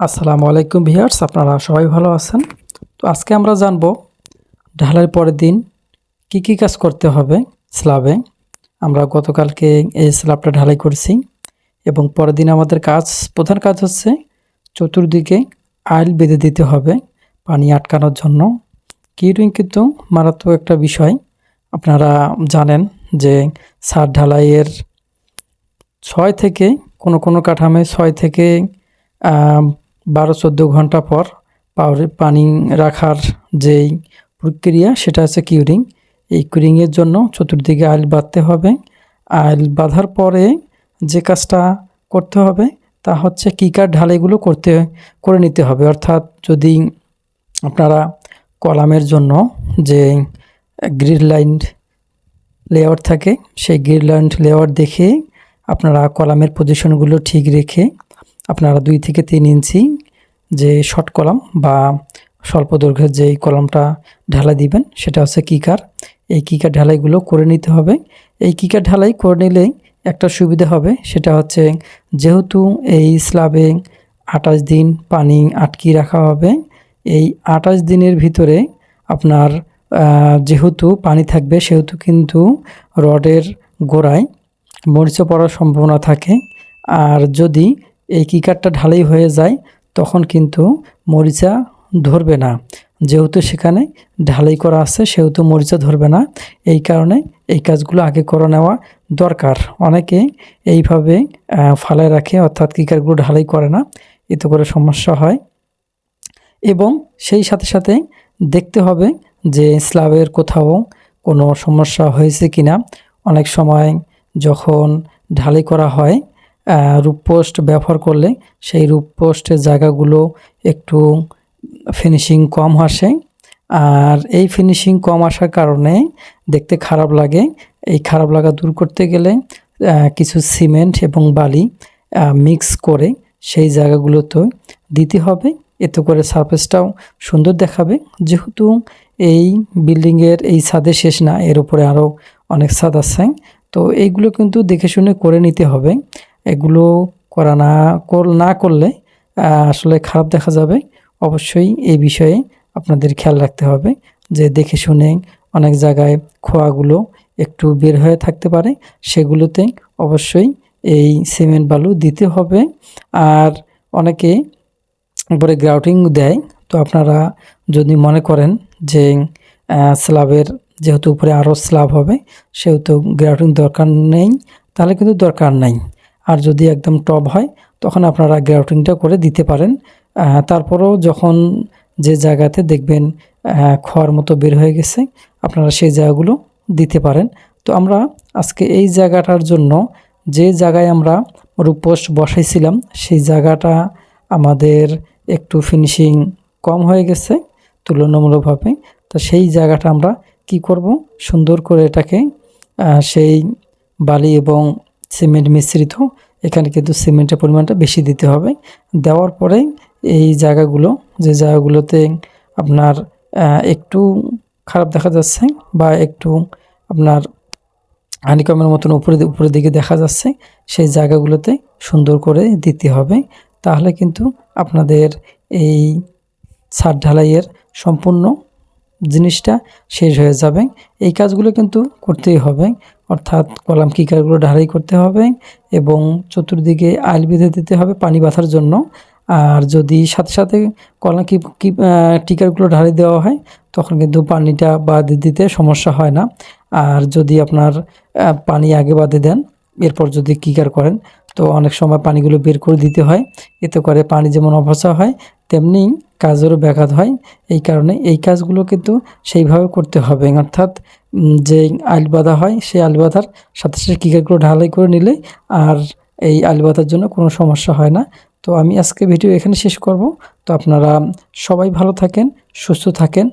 আসসালামু আলাইকুম ভিউয়ার্স, আপনারা সবাই ভালো আছেন? তো আজকে আমরা জানব ঢালাইয়ের পরের দিন কি কি কাজ করতে হবে স্ল্যাবে। আমরা গতকালকে এই স্ল্যাবটা ঢালাই করছি এবং পরের দিন আমাদের কাজ, প্রধান কাজ হচ্ছে চতুর্দিকে আইল বেঁধে দিতে হবে পানি আটকানোর জন্য। কিউরিং কিন্তু মারাত্মক একটা বিষয়। আপনারা জানেন যে সার ঢালাইয়ের ছয় থেকে কোনো কোনো কাঠামে ছয় থেকে বারো চোদ্দ ঘণ্টা পর পানি রাখার যেই প্রক্রিয়া, সেটা হচ্ছে কিউরিং এই কিউরিংয়ের জন্য চতুর্দিকে আইল বাঁধতে হবে। আইল বাঁধার পরে যে কাজটা করতে হবে, তা হচ্ছে কিকার ঢালাইগুলো করতে, করে নিতে হবে। অর্থাৎ যদি আপনারা কলামের জন্য যে গ্রিড লাইন লেআউট থাকে, সেই গ্রিড লাইন লেআউট দেখে আপনারা কলামের পজিশনগুলো ঠিক রেখে আপনারা দুই থেকে তিন ইঞ্চি যে শর্ট কলাম বা স্বল্প দৈর্ঘ্যের যেই কলামটা ঢালাই দিবেন, সেটা হচ্ছে কিকার। এই কিকার ঢালাইগুলো করে নিতে হবে। এই কিকার ঢালাই করে নিলে একটা সুবিধা হবে, সেটা হচ্ছে যেহেতু এই স্ল্যাবে আঠাশ দিন পানি আটকিয়ে রাখা হবে, এই আঠাশ দিনের ভিতরে আপনার যেহেতু পানি থাকবে, সেহেতু কিন্তু রডের গোড়ায় মরিচা পড়ার সম্ভাবনা থাকে। আর যদি এই কিকারটা ঢালাই হয়ে যায়, তখন কিন্তু মরিচা ধরবে না। যেহেতু সেখানে ঢালাই করা আছে, সেহেতু মরিচা ধরবে না। এই কারণে এই কাজগুলো আগে করে নেওয়া দরকার। অনেকে এইভাবে ফালায় রাখে, অর্থাৎ কিকারগুলো ঢালাই করে না, এতে করে সমস্যা হয়। এবং সেই সাথে সাথে দেখতে হবে যে স্ল্যাবের কোথাও কোনো সমস্যা হয়েছে কিনা। অনেক সময় যখন ঢালাই করা হয় রূপপোস্ট ব্যবহার করলে সেই রূপপোস্টের জায়গাগুলো একটু ফিনিশিং কম আসে। আর এই ফিনিশিং কম আসার কারণে দেখতে খারাপ লাগে। এই খারাপ লাগা দূর করতে গেলে কিছু সিমেন্ট এবং বালি মিক্স করে সেই জায়গাগুলোতে দিতে হবে। এতে করে সারফেসটাও সুন্দর দেখাবে। যেহেতু এই বিল্ডিংয়ের এই ছাদে শেষ না, এর উপরে আরও অনেক ছাদ আছে। তো এইগুলো কিন্তু দেখে শুনে করে নিতে হবে। এগুলো করা না কর- না করলে আসলে খারাপ দেখা যাবে। অবশ্যই এই বিষয়ে আপনাদের খেয়াল রাখতে হবে যে দেখে শুনে অনেক জায়গায় খোয়াগুলো একটু বের হয়ে থাকতে পারে। সেগুলোতে অবশ্যই এই সিমেন্ট বালু দিতে হবে। আর অনেকে উপরে গ্রাউটিং দেয়। তো আপনারা যদি মনে করেন যে স্ল্যাবের যেহেতু উপরে আরও স্ল্যাব হবে, সেহেতু গ্রাউটিং দরকার নেই, তাহলে কিন্তু দরকার নাই। আর যদি একদম টপ হয়, তখন আপনারা গ্রাউটিংটা করে দিতে পারেন। তারপরেও যখন যে জায়গাতে দেখবেন খোয়ার মতো বের হয়ে গেছে, আপনারা সেই জায়গাগুলো দিতে পারেন। তো আমরা আজকে এই জায়গাটার জন্য যে জায়গায় আমরা রূপোস্ট বসাইছিলাম, সেই জায়গাটা আমাদের একটু ফিনিশিং কম হয়ে গেছে তুলনামূলকভাবে। তো সেই জায়গাটা আমরা কি করব? সুন্দর করে এটাকে সেই বালি এবং সিমেন্ট মিশ্রিত, এখানে কিন্তু সিমেন্টের পরিমাণটা বেশি দিতে হবে। দেওয়ার পরে এই জায়গাগুলো, যে জায়গাগুলোতে আপনার একটু খারাপ দেখা যাচ্ছে বা একটু আপনার হানিকমের মতন উপরে, উপরের দিকে দেখা যাচ্ছে, সেই জায়গাগুলোতে সুন্দর করে দিতে হবে। তাহলে কিন্তু আপনাদের এই ছাদ ঢালাইয়ের সম্পূর্ণ জিনিসটা শেষ হয়ে যাবে। এই কাজগুলো কিন্তু করতেই হবে। অর্থাৎ কলাম কিকারগুলো ঢালাই করতে হবে এবং চতুর্দিকে আইল বেঁধে দিতে হবে পানি বাঁধার জন্য। আর যদি সাথে সাথে কলাম কি টিকারগুলো ঢালাই দেওয়া হয়, তখন কিন্তু পানিটা বাদ দিতে সমস্যা হয় না। আর যদি আপনার পানি আগে বাদে দেন, এরপর যদি কিকার করেন, তো অনেক সময় পানিগুলো বের করে দিতে হয়। এতে করে পানি যেমন অপচয় হয়, তেমনি কাজেরও ব্যাঘাত হয়। এই কারণে এই কাজগুলো কিন্তু সেইভাবে করতে হবে। অর্থাৎ যে আইল হয়, সেই আইল সাথে সাথে কিকারগুলো ঢালাই করে নিলে আর এই আইল জন্য কোনো সমস্যা হয় না। তো আমি আজকে ভিডিও এখানে শেষ করব। তো আপনারা সবাই ভালো থাকেন, সুস্থ থাকেন।